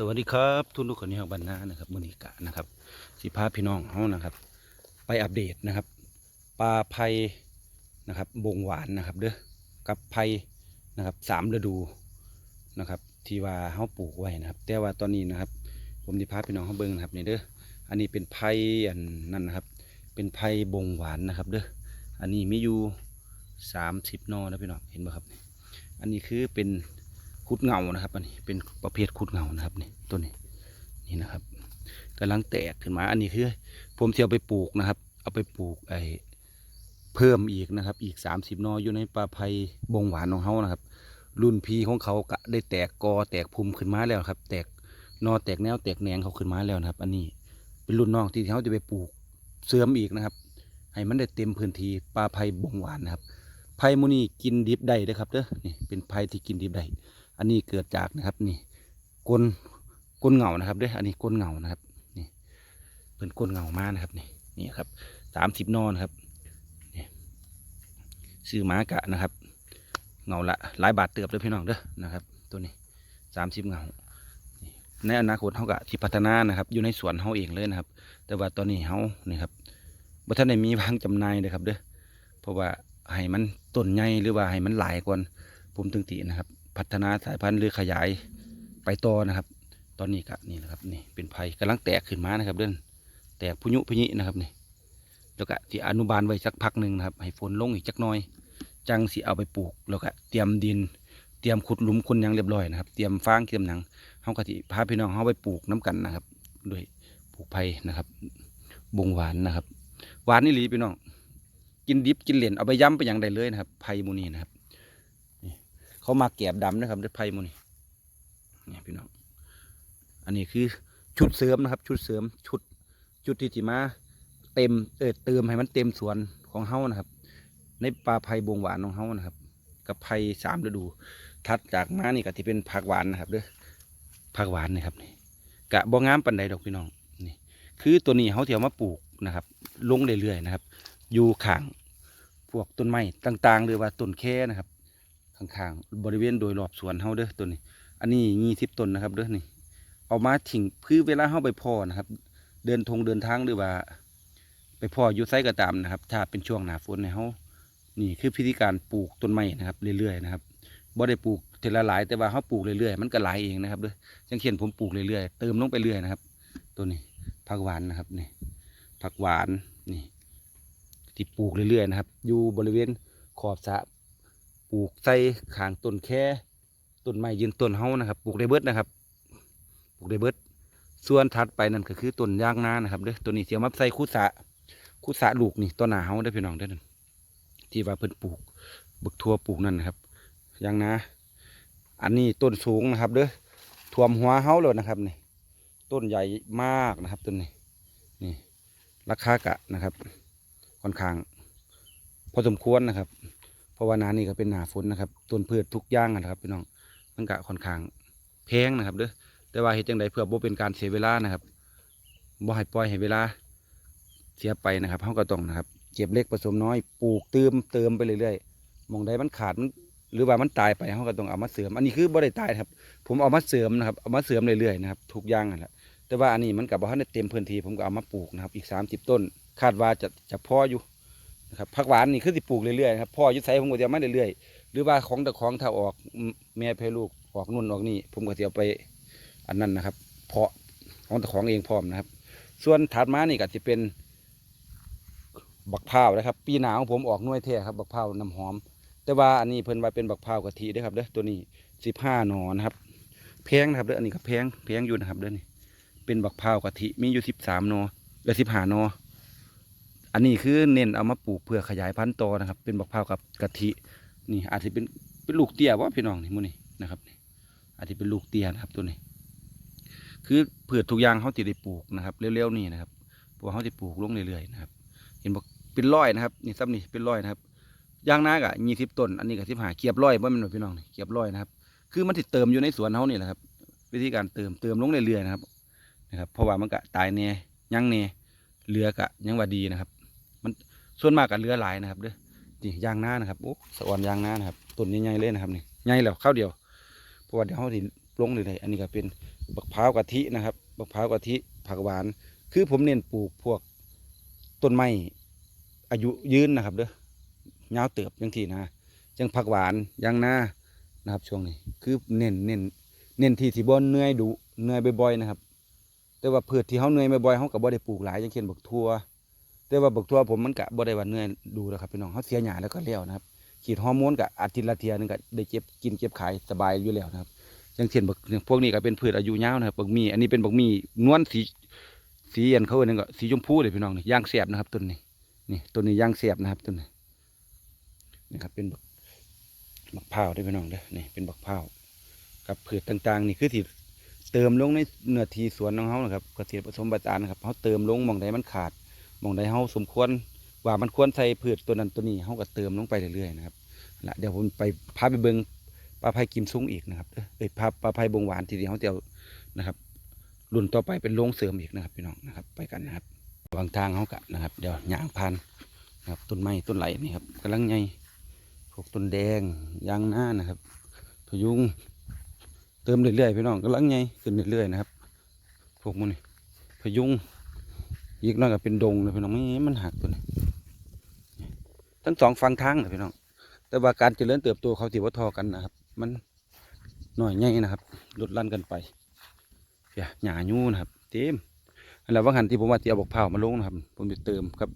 สวัสดีครับทุนทุกคนที่ของบรรณานะครับมือนิกะนะครับสิพาพี่น้องเขานะครับ ไปอัปเดตนะครับปลาไพนะครับบงหวานนะครับเด้อกับไพนะครับสามฤดูนะครับที่ว่าเขาปลูกไว้นะครับ แต่ว่าตอนนี้นะครับ ผมจะพาพี่น้องเขาเบิ่งนะครับนี่เด้ออันนี้เป็นไพอันนั่นนะครับ เป็นไพบงหวานนะครับเด้ออันนี้มีอยู่สามสิบนอนะพี่น้องเห็นไหมครับ อันนี้คือเป็น คุดเงานะครับ อันนี้เป็นประเภทคุดเงานะครับนี่ตัวนี้นี่นะครับกำลังแตกขึ้นมา อันนี้คือผมจะเอาไปปลูกนะครับ เอาไปปลูกไอ้เพิ่มอีกนะครับ อีก 30นออยู่ในปลาไพบงหวานของเขานะครับ รุ่นพีของเขาก็ได้แตกกอแตกภูมิขึ้นมาแล้วครับ แตกนอแตกแนวแตกแหนงเขาขึ้นมาแล้วนะครับ อันนี้เป็นรุ่นน้องที่เขาจะไปปลูกเสริมอีกนะครับ ให้มันได้เต็มพื้นที่ปลาไพบงหวานนะครับไผ่มูนี่กินดิบได้เด้อครับเด้อนี่เป็นไผ่ที่กินดิบได้ อันนี้เกิดจากนะครับนี่ก้นก้นเหงานะครับเด้ออันนี้ก้นเหงานะครับนี่เป็นก้นเหงามานะครับนี่นี่ครับสามสิบนอนครับนี่ซื้อหมากะนะครับเหงาละหลายบาทเติบเลยพี่น้องเด้อนะครับ ตัวนี้สามสิบเหงาในอนาคตเขากะที่พัฒนานะครับ อยู่ในสวนเขาเองเลยนะครับ แต่ว่าตอนนี้เขานี่ครับบ่ท่านได้มีวางจำหน่ายเลยครับเด้อเพราะว่าให้มันต้นใหญ่หรือว่าให้มันหลายก่อนผมถึงตีนะครับ พัฒนาสายพันธุ์หรือขยายไปต่อนะครับ ตอนนี้ก็นี่นะครับนี่เป็นไผ่กำลังแตกขึ้นมานะครับเด่นแตกพุยุพุยินะครับนี่แล้วก็ที่อนุบาลไว้สักพักหนึ่งนะครับ ให้ฝนลงอีกจักน่อย จังสิเอาไปปลูก แล้วก็เตรียมดิน เตรียมขุดหลุมคุณยังเรียบร้อยนะครับเตรียมฟางเตรียมหนังเขาก็ที่พาพี่น้องเขาไปปลูกน้ำกันนะครับด้วยปลูกไผ่นะครับบงหวานนะครับหวานนี่หลีพี่น้องกินดิบกินเหรียญเอาไปย้ำไปอย่างใดเลยนะครับไผ่มูนีนะครับ เขามาแกบดำนะครับด้วยไผ่มูนี่นี่พี่น้อง อันนี้คือชุดเสริมนะครับ ชุดเสริมชุดชุดที่จิมาเต็มเออเติมให้มันเต็มสวนของเฮานะครับ ในปลาไผ่บงหวานของเฮานะครับ กับไผ่สามฤดู ทัดจากมานี่ก็ที่เป็นผักหวานนะครับเด้อผักหวานนะครับนี่กะบ่งามปันใดดอกพี่น้องนี่ คือตัวนี้เขาเที่ยวมาปลูกนะครับ ลงเรื่อยๆนะครับ อยู่ข้างพวกต้นไม้ต่างๆ หรือว่าต้นแค่นะครับ ข้างๆบริเวณโดยรอบสวนเฮาเด้อต้นนี้ อันนี้ยี่สิบต้นนะครับเด้อนี่ เอามาทิ้งคือเวลาเฮาไปพ่อนะครับ เดินทงเดินทางหรือว่า ไปพ่ออยู่ไซก็ตามนะครับ ถ้าเป็นช่วงหนาฝนในยเฮานี่คือพิธีการปลูกต้นไม้นะครับเรื่อยๆนะครับบ่ได้ปลูกเทละหลายแต่ว่าเฮาปลูกเรื่อยๆมันก็หลายเองนะครับเด้อจังเขียนผมปลูกเรื่อยๆเติมลงไปเรื่อยนะครับ ตัวนี้ผักหวานนะครับนี่ผักหวานนี่ที่ปลูกเรื่อยๆนะครับ อยู่บริเวณขอบสระ ปลูกใส่ขางต้นแค่ต้นไม้ยืนต้นเฮานะครับ ปลูกได้เบิดนะครับ ปลูกได้เบิด ส่วนถัดไปนั่นก็คือต้นยางนานะครับเด้อตัวนี้เสียมาใส่คุสะคุสะลูกนี่ต้นหนาเฮาได้พี่น้องได้นั่นที่ว่าเพิ่นปลูกบึกทั่วปลูกนั่นนะครับยางนาอันนี้ต้นสูงนะครับเด้อท่วมหัวเฮาเลยนะครับนี่ต้นใหญ่มากนะครับต้นนี้นี่ราคากะนะครับ ค่อนข้าง พอสมควรนะครับ เพราะว่านานี่ก็เป็นหนาฝนนะครับต้นพืชทุกอย่างนะครับพี่น้องมันก็ค่อนข้างแพงนะครับเด้อแต่ว่าเหตุจังใดเพื่อบ่เป็นการเสียเวลานะครับบ่ให้ปล่อยให้เวลาเสียไปนะครับเขาก็ต้องนะครับเก็บเล็กผสมน้อยปลูกเติมเติมไปเรื่อยๆมองใดมันขาดมันหรือว่ามันตายไปเขาก็ต้องเอามาเสริม อันนี้คือบ่ได้ตายครับ ผมเอามาเสริมนะครับเอามาเสริมเรื่อยๆนะครับทุกอย่างนั่นแหละแต่ว่าอันนี้มันกับว่าได้เต็มพื้นที่ผมก็เอามาปลูกนะครับ อีกสามสิบต้น คาดว่าจะจะพออยู่ นะครับผักหวานนี่คือสิปลูกเรื่อยๆครับพ่อยุ้ใส่ผมก็จะมาเรื่อยๆหรือว่าของแต่ของถ้าออกแม่เพลูกออกนุ่นออกนี่ผมก็จะเอาไปอันนั้นนะครับ เพาะของแต่ของเองพร้อมนะครับ ส่วนถัดมานี่ก็จะเป็นบักพร้าวนะครับ ปีหนาของผมออกน่วยเท่ครับ บักพร้าวน้ำหอม แต่ว่าอันนี้เพิ่นว่าเป็นบักพร้าวกะทิด้อครับเด้อตัวนี้สิบห้าหนอนะครับแพงนะครับเด้ออันนี้ก็แพงแพงอยู่นะครับเด้อนี่เป็นบักพร้าวกะทิมีอยู่สิบสามหนอหรือสิบห้าหนอ อันนี้คือเน้นเอามาปลูกเพื่อขยายพันธุ์ต่อนะครับ เป็นบักพร้าวกับกะทินี่อาจจะเป็นเป็นลูกเตี้ยว่าพี่น้องนี่มูนี่นะครับนี่อาจจะเป็นลูกเตี้ยนะครับตัวนี้ คือพืชทุกอย่างเขาจะได้ปลูกนะครับเร็วๆนี่นะครับพว่าเขาจะปลูกลงเรื่อยๆนะครับ เห็นบอกเป็นร้อยนะครับนี่ซ้ำนี่เป็นร้อยนะครับยางนากะยี่สิบต้นอันนี้ก็สิบห้าเกียบร้อยว่ามันบ่พี่น้องนี่เกียบร้อยนะครับ คือมันติดเติมอยู่ในสวนเขานี่แหละครับ วิธีการเติมเติมลงเรื่อยๆนะครับนะครับ เพราะว่ามันก็ตายแน่ยังแน่เหลือกะยังว่าดีนะครับ ส่วนมากก็เหลือหลายนะครับเด้อนี่ยางนานะครับโอ้สะออนยางนานะครับต้นใหญ่ๆเลยนะครับนี่ใหญ่แล้วข้าวเดียวเพราะว่าเดี๋ยวเขาสิลงเลยๆอันนี้ก็เป็นบักพร้าวกะทินะครับบักพร้าวกะทิผักหวาน คือผมเน้นปลูกพวกต้นไม้อายุยืนนะครับเด้อยาวเติบยังที่นะจังผักหวานยางนานะครับช่วงนี้คือเน้นเน้นเน้นที่ที่บ่เหนื่อยดุเหนื่อยบ่อยๆนะครับ แต่ว่าพืชที่เขาเหนื่อยบ่อยๆเขาก็บ่ได้ปลูกหลายอย่างเช่นบักทั่ว แต่ว่าบักทั่วผมมันก็บ่ได้ว่าเหนื่อยดูแล้วครับพี่น้องเขาเสียหญ้าแล้วก็แล้วนะครับฉีดฮอร์โมนก็อาทิตย์ละเทียหนึงก็ได้เก็บกินเก็บขายสบายอยู่แล้วนะครับอย่างเช่นบักพวกนี้ก็เป็นพืชอายุยาวนะครับบักมี อันนี้เป็นบักมีนวลสีสีอันเขาเอิ้นก็สีชมพูเลยพี่น้องนี่ย่างเสียบนะครับต้นนี้นี่ต้นนี้ย่างเสียบนะครับต้นนี้นี่ครับเป็นบักบักพร้าวเด้พี่น้องเด้อนี่เป็นบักพร้ากับพืชต่างๆ นี่คือที่เติมลงในเนื้อที่สวนของเขานะครับเกษตรผสมผสานนะครับเขาเติมลงมองใดมันขาด มองใดเฮาสมควรว่ามันควรใส่พืชตัวนั้นตัวนี้เฮาก็เติมลงไปเรื่อยๆนะครับละเดี๋ยวผมไปพาไปเบิ่งปลาไผ่กิมซุ้งอีกนะครับเอ้ยเอ้ยพาปลาไผ่บงหวานทีเดียวเฮาจะเอานะครับรุ่นต่อไปเป็นโรงเสริมอีกนะครับพี่น้องนะครับ ไปกันนะครับวางทางเฮากะนะครับ เดี๋ยวย่างพันนะครับต้นไม้ต้นไหลนี่ครับกำลังใหญ่พวกต้นแดงยางหน้านะครับพยุงเติมเรื่อยๆพี่น้องกำลังใหญ่ขึ้นเรื่อยๆนะครับพวกมันพยุง อีกน้อยก็เป็นดงเลยพี่น้องไม่มันหักตัวนี้ทั้งสองฝั่งทางเลยพี่น้อง แต่ว่าการเจริญเติบโตเขาถือว่าทอกันนะครับ มันหน่อยใหญ่นะครับลดลั่นกันไปเสียหญ้ายูนะครับ เต็มอันแล้วว่าหันที่ผมว่าจะเอาบอกเผามาลงนะครับ ผมจะเติมครับ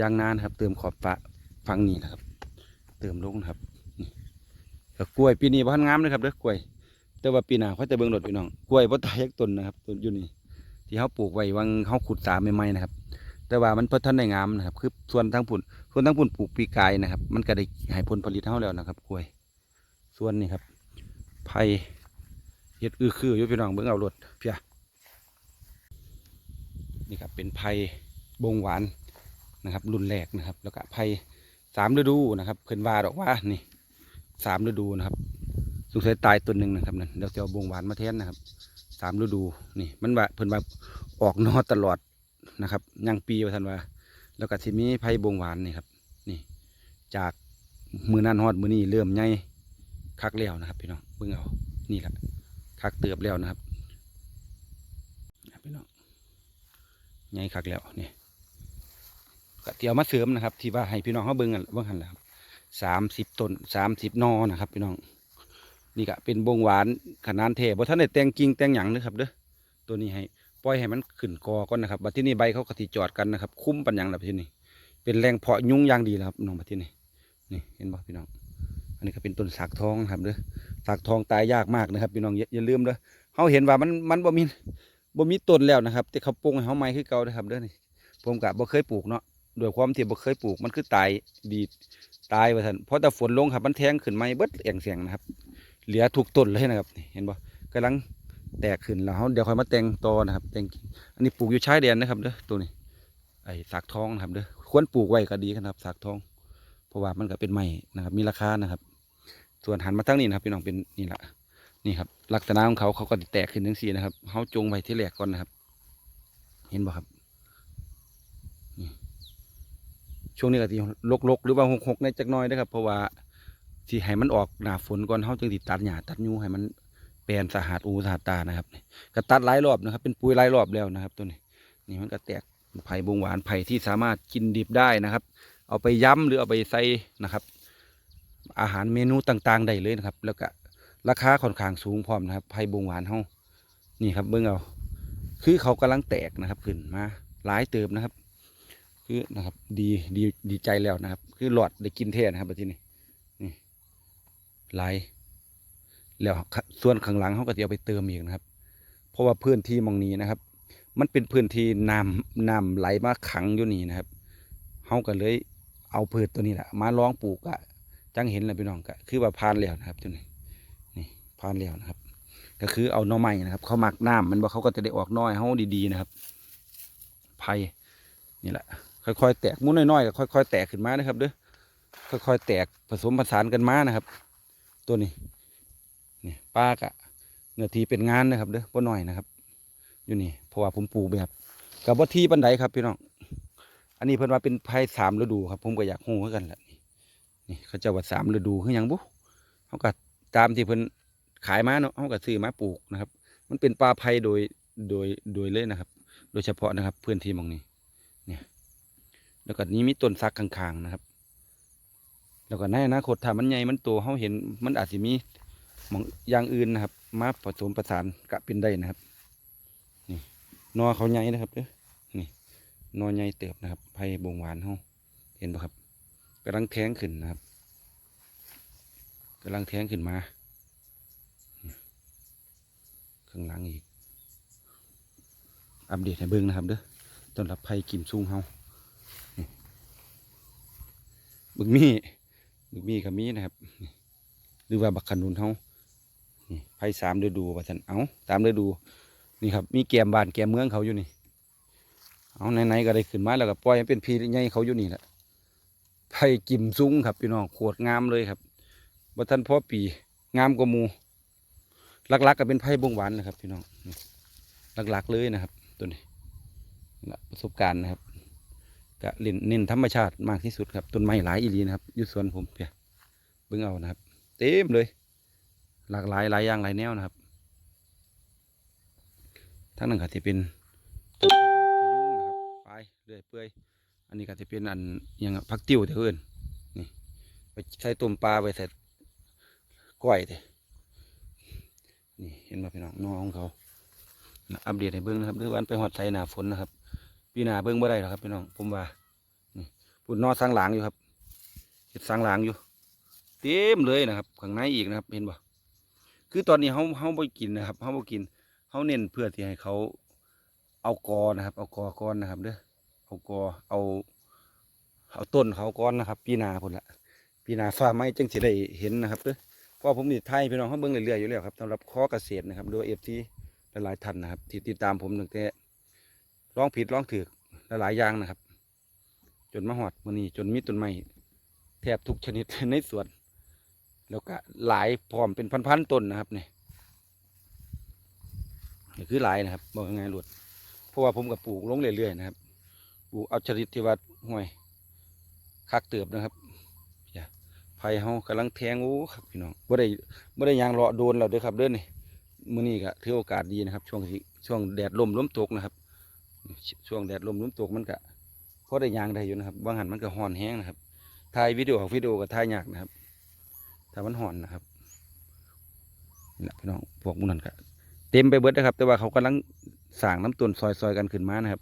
ยางนานครับ เติมขอบฟ้าฟังนี้นะครับ เติมลงนะครับนี่กล้วยปีนี้พันงามเลยครับเด้อกล้วย แต่ว่าปีหน้าเขาจะเบิ่งรถพี่น้อง กล้วยพ่อตายยักต้นนะครับต้นอยู่นี่ ที่เขาปลูกไว้วังเขาขุดสาใหม่ๆนะครับ แต่ว่ามันเพิ่ทันได้งามนะครับ คือส่วนทั้งพุ่นส่วนทั้งพุ่นปลูกปีกายนะครับ มันก็ได้ให้ผลผลิตเท่าแล้วนะครับกล้วย ส่วนนี้ครับไผ่เฮ็ดอือคืออยู่พี่น้องเบิ่งเอารถเพียนี่ครับเป็นไผ่บงหวานนะครับ รุ่นแรกนะครับ แล้วก็ไผ่สามฤดูนะครับเพิ่นว่าดอกว่านี่สามฤดูนะครับสงสัยตายตัวหนึ่งนะครับนั่นเดี๋ยวจะเอาบงหวานมาแทนนะครับ สามฤดูนี่มันว่าเพิ่นว่าออกนอตลอดนะครับยังปีว่าท่านว่า แล้วก็สิมีไผ่บงหวานนี่ครับนี่จากมือนั้นฮอดมือนี้เริ่มใหญ่คักแล้วนะครับพี่น้องเบิ่งเอานี่แหละคักเติบแล้วนะครับพี่น้องใหญ่คักแล้วนี่ก็เดี๋ยวมาเสริมนะครับ ที่ว่าให้พี่น้องเขาเบิ่งกันเบิ่งหันแล้วสามสิบต้นสามสิบนอนะครับ พี่น้อง นี่ก็เป็นบงหวานขนาดเทบ่ท่านได้แต่งกิ่งแต่งหยังเลยครับเด้อตัวนี้ให้ปล่อยให้มันขึ้นกอก่อนนะครับบัดที่นี่ใบเขาก็สิจอดกันนะครับคุ้มปัญญังแล้วบัดที่นี่เป็นแรงเพาะยุงอย่างดีแล้วครับน้องบัดที่นี่นี่เห็นบ่พี่น้อง อันนี้ก็เป็นต้นสากทองครับเด้อสากทองตายยากมากนะครับพี่น้องอย่าอย่าลืมเด้อเขาเห็นว่ามันมันบ่มีบ่มีต้นแล้วนะครับแต่เขาปลูกให้เขาใหม่คือเก่านะครับเด้อนี่ผมก็บ่เคยปลูกเนาะด้วยความที่บ่เคยปลูกมันคือตายดีตายว่านเพราะแต่ฝนลงครับมันแทงขึ้นใหม่เบิดเอียงเสียงนะครับ เหลือถูกต้นเลยนะครับเห็นบ่กำลังแตกขึ้นแล้วเขาเดี๋ยวค่อยมาแต่งตอนะครับแต่งอันนี้ปลูกอยู่ชายแดนนะครับเด้อตัวนี้ไอ้สากทองนะครับเด้อควรปลูกไว้ก็ดีครับสากทอง เพราะว่ามันก็เป็นไม้นะครับ มีราคานะครับ ส่วนหันมาทั้งนี้นะครับพี่น้องเป็นนี่ละนี่ครับลักษณะของเขาเขาก็แตกขึ้นทั้งสี่นะครับเขาจงไว้ที่แรกก่อนนะครับ เห็นบ่ครับช่วงนี้ก็ที่ลกๆหรือว่าหกๆในจักหน้อยนะครับ เพราะว่า ที่ให้มันออกหน้าฝนก่อนเขาจึงติดตัดหญ้าตัดยูให้มันแปลนสะอาดอูสะอาดตานะครับนี่ก็ตัดหลายรอบนะครับ เป็นปุ๋ยหลายรอบแล้วนะครับ ตัวนี้ นี่มันก็แตกไผ่บงหวานไผ่ที่สามารถกินดิบได้นะครับ เอาไปย้ำหรือเอาไปใส่นะครับ อาหารเมนูต่างๆได้เลยนะครับ แล้วก็ราคาค่อนข้างสูงพร้อมนะครับไผ่บงหวานเฮานี่ครับเบิ่งเอาคือเขากำลังแตกนะครับขึ้นมาหลายเติมนะครับ คือนะครับดีดีดีใจแล้วนะครับ คือหลอดได้กินแท้นะครับแบบที่นี่ หลายแล้วส่วนข้างหลังเขาก็จะเอาไปเติมอีกนะครับ เพราะว่าพื้นที่มองนี้นะครับ มันเป็นพื้นที่น้ำน้ำไหลมาขังอยู่นี่นะครับเขาก็เลยเอาพืชตัวนี้แหละมาลองปลูกอะจังเห็นเลยพี่น้องก็คือว่าพานแล้วนะครับตัวนี้นี่พานแล้วนะครับ ก็คือเอาหน่อไม้นะครับ เขาหมักน้ำมันบอกเขาก็จะได้ออกน้อยเขาดีๆนะครับไผ่นี่แหละ ค่อยๆแตกมุ้นน้อยๆก็ค่อยๆแตกขึ้นมานะครับเด้อค่อยๆแตกผสมผสานกันมานะครับ ตัวนี้นี่ป้ากะเนื้อทีเป็นงานนะครับเด้อบ่หน้อยนะครับ อยู่นี่เพราะว่าผมปลูกแบบกับว่าทีปันไดครับพี่น้องอันนี้เพิ่นว่าเป็นไผ่สามฤดูครับ ผมก็อยากฮู้คือกันแหละนี่นี่เขาจะว่าสามฤดูคือยังบุเขาก็ตามที่เพิ่นขายมาเนาะเขาก็ซื้อมาปลูกนะครับ มันเป็นปลาไผ่โดยโดยโดยเลยนะครับ โดยเฉพาะนะครับพื้นที่มองนี้เนี่ยแล้วก็นี้มีต้นซักข้างๆนะครับ แล้วก็ในอนาคตถ้ามันใหญ่มันโตเขาเห็นมันอาจจะมีมองอย่างอื่นนะครับ มาผสมประสานกะเป็นได้นะครับ นี่นอเขาใหญ่นะครับเด้อนี่นอใหญ่เติบนะครับไผ่บงหวานเขาเห็นปะครับกำลังแทงขึ้นนะครับกำลังแทงขึ้นมาข้างหลังอีก อัปเดตให้เบิ่งนะครับเด้อตอนรับไผ่กิมซุงเฮาบึกมี่ บึกมี่กับมีนะครับ หรือว่าบักขนุนเฮาไผ่สามฤดูว่าท่านเอาสามฤดู นี่ครับ มีแกมบ้านแกมเมืองเขาอยู่นี่ เอาไหนๆก็ได้ขึ้นมาแล้วก็ปล่อยให้เป็นพีใหญ่เขาอยู่นี่แหละไผ่กิมซุ้งครับพี่น้องโคตรงามเลยครับบ่ทันพ่อปีงามกว่ามูลักๆก็เป็นไผ่บงหวานนะครับพี่น้องลักๆเลยนะครับ ตัวนี้ประสบการณ์นะครับ ก็เล่นเน้นธรรมชาติมากที่สุดครับต้นไม้หลายอีลีนะครับยู่สวนผมเพียเบิ่งเอานะครับ เต็มเลย หลากหลายหลายอย่างหลายแนวนะครับทั้งนั้นก็จะเป็นยุงนะครับไปเรื่อยเปื่อยอันนี้ก็จะเป็นอันอยังอะผักติ้วเถอะเอิ้นนี่ไปใส่ต้มปลาไปใส่ก้อยเถอะนี่เห็นไหมพี่น้องน้องของเขาอัปเดตให้เบิ้งนะครับเรื่อวันไปหอดใส่หนาฝนนะครับ ปีหนาเบิ้งบ่ได้หรอกครับพี่น้องผมว่านี่ปุ่นนอสังหลางอยู่ครับเห็ดสังหลางอยู่ เต็มเลยนะครับข้างในอีกนะครับเห็นบ่คือตอนนี้เขาเขาบ่กินนะครับเขาบ่กินเขาเน้นเพื่อที่ให้เขาเอากอนะครับ เอากอก้อนนะครับเด้อเอากอเอา เอาต้นเขาก้อนนะครับ ปีนาพุ่นละปีนาฟ้าไม้จังสิได้เห็นนะครับเด้อเพราะผมนี่ไทยพี่น้องเขาเบิ่งเรื่อยๆอยู่แล้วครับสำหรับข้อเกษตรนะครับด้วยเอฟซีหลายๆท่านนะครับที่ติดตามผมตั้งแต่ ร้องผิดร้องถือหลายอย่างนะครับ จนมาหอดมันนี้จนมีต้นไม้แทบทุกชนิดในสวนแล้วก็หลายพร้อมเป็นพันๆต้นนะครับเนี่ยนี่คือหลายนะครับบอกยังไงหลุดเพราะว่าผมกับปลูกลงเรื่อยๆนะครับปลูกเอาชนิดที่ว่าห่วยคักเติบนะครับอย่าไผ่เฮากำลังแทงโอ้ครับพี่น้องบ่ได้บ่ได้ยางเลาะโดนเราเด้อครับเด้อนี่มื้อนี้ก็ถือโอกาสดีนะครับ ช่วงช่วงแดดลมลมตกนะครับ ช่วงแดดลมลมตกมันก็พอได้ยางได้อยู่นะครับบางหันมันก็ห่อนแห้งนะครับถ่ายวิดีโอของวิดีโอก็ถ่ายยากนะครับถ้ามันห่อนนะครับนี่แหละพี่น้องพวกมุนันก็เต็มไปเบิดนะครับ แต่ว่าเขากำลังสร้างน้ำต้นซอยๆกันขึ้นมานะครับ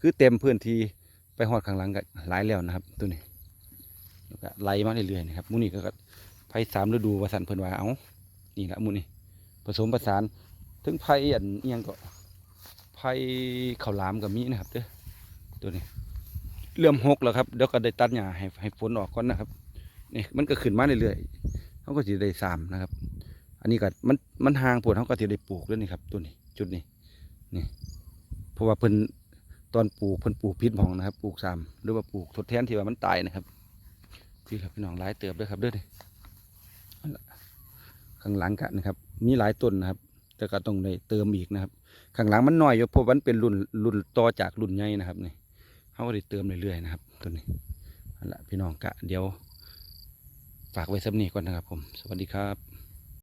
คือเต็มพื้นที่ไปหอดข้างหลังก็หลายแล้วนะครับ ตัวนี้แล้วก็ไหลมาเรื่อยๆนะครับมูนี่ก็ไผ่สามฤดูวสันเพิ่นว่าเอานี่แหละมูนี่ผสมผสานถึงไผ่อันอิหยังก็ ไผ่ข้าวหลามกับมีนะครับเด้อตัวนี้เริ่มหกแล้วครับเดี๋ยวก็ได้ตัดหญ้าให้ให้ฝนออกก่อนนะครับนี่มันก็ขึ้นมาเรื่อยๆเขาก็จะได้สามนะครับ อันนี้ก็มันมันห่างปวดเขาก็จะได้ปลูกแล้วนี่ครับตัวนี้จุดนี้นี่เพราะว่าเพิ่นตอนปลูกเพิ่นปลูกพิษหมองนะครับ ปลูกซ้ำหรือว่าปลูกทดแทนที่ว่ามันตายนะครับพี่ครับพี่น้องหลายเติบด้วยครับเด้อนี่ข้างหลังกันนะครับ มีหลายต้นนะครับ แต่ก็ต้องได้เติมอีกนะครับ ข้างหลังมันน้อยอยู่เพราะมันเป็นรุ่นรุ่นต่อจากรุ่นใหญ่นะครับนี่เขาก็ได้เติมเรื่อยๆนะครับตัวนี้อันละพี่น้องกะเดี๋ยวฝากไว้สำนีก่อนนะครับผม สวัสดีครับ